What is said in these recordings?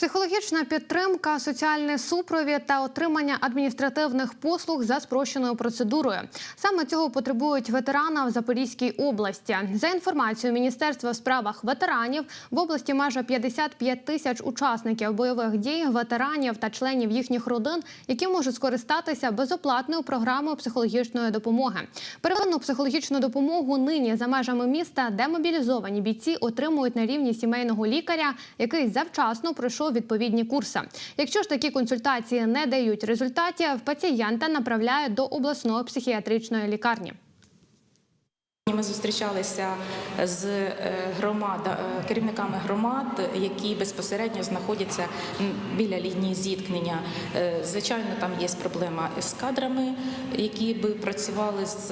Психологічна підтримка, соціальний супровід та отримання адміністративних послуг за спрощеною процедурою. Саме цього потребують ветерани в Запорізькій області. За інформацією Міністерства в справах ветеранів в області майже 55 тисяч учасників бойових дій, ветеранів та членів їхніх родин, які можуть скористатися безоплатною програмою психологічної допомоги. Первинну психологічну допомогу нині за межами міста демобілізовані бійці отримують на рівні сімейного лікаря, який завчасно пройшов відповідні курси. Якщо ж такі консультації не дають результатів, пацієнта направляють до обласної психіатричної лікарні. Ми зустрічалися з е, громад, е, керівниками громад, які безпосередньо знаходяться біля лінії зіткнення. Е, Звичайно, там є проблема з кадрами, які би працювали з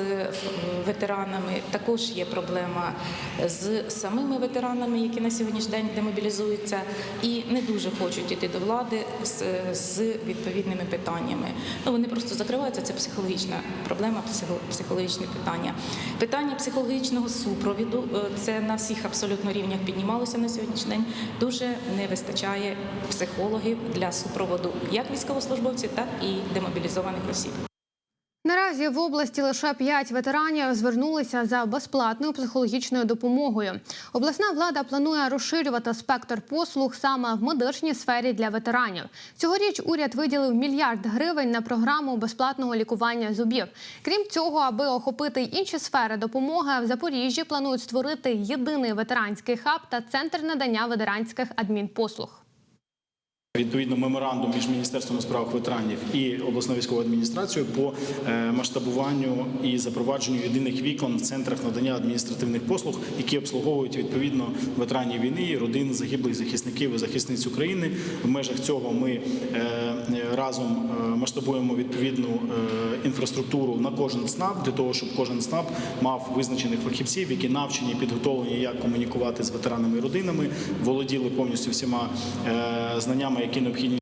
ветеранами. Також є проблема з самими ветеранами, які на сьогоднішній день демобілізуються і не дуже хочуть іти до влади з, з відповідними питаннями. Ну вони просто закриваються. Це психологічна проблема, психо- психологічне питання. Питання психологічного супровіду е, це на всіх абсолютно рівнях піднімалося на сьогоднішній день. Дуже не вистачає психологів для супроводу як військовослужбовців, так і демобілізованих осіб. Наразі в області лише 5 ветеранів звернулися за безплатною психологічною допомогою. Обласна влада планує розширювати спектр послуг саме в медичній сфері для ветеранів. Цьогоріч уряд виділив мільярд гривень на програму безплатного лікування зубів. Крім цього, аби охопити інші сфери допомоги, в Запоріжжі планують створити єдиний ветеранський хаб та центр надання ветеранських адмінпослуг. Відповідно, меморандум між міністерством у справах ветеранів і обласною військовою адміністрацією по е, масштабуванню і запровадженню єдиних вікон в центрах надання адміністративних послуг, які обслуговують відповідно ветеранів війни, родин загиблих захисників і захисниць України. В межах цього ми е, разом е, масштабуємо відповідну інфраструктуру на кожен СНАП для того, щоб кожен СНАП мав визначених фахівців, які навчені, підготовлені, як комунікувати з ветеранами і родинами, володіли повністю всіма знаннями, які необхідні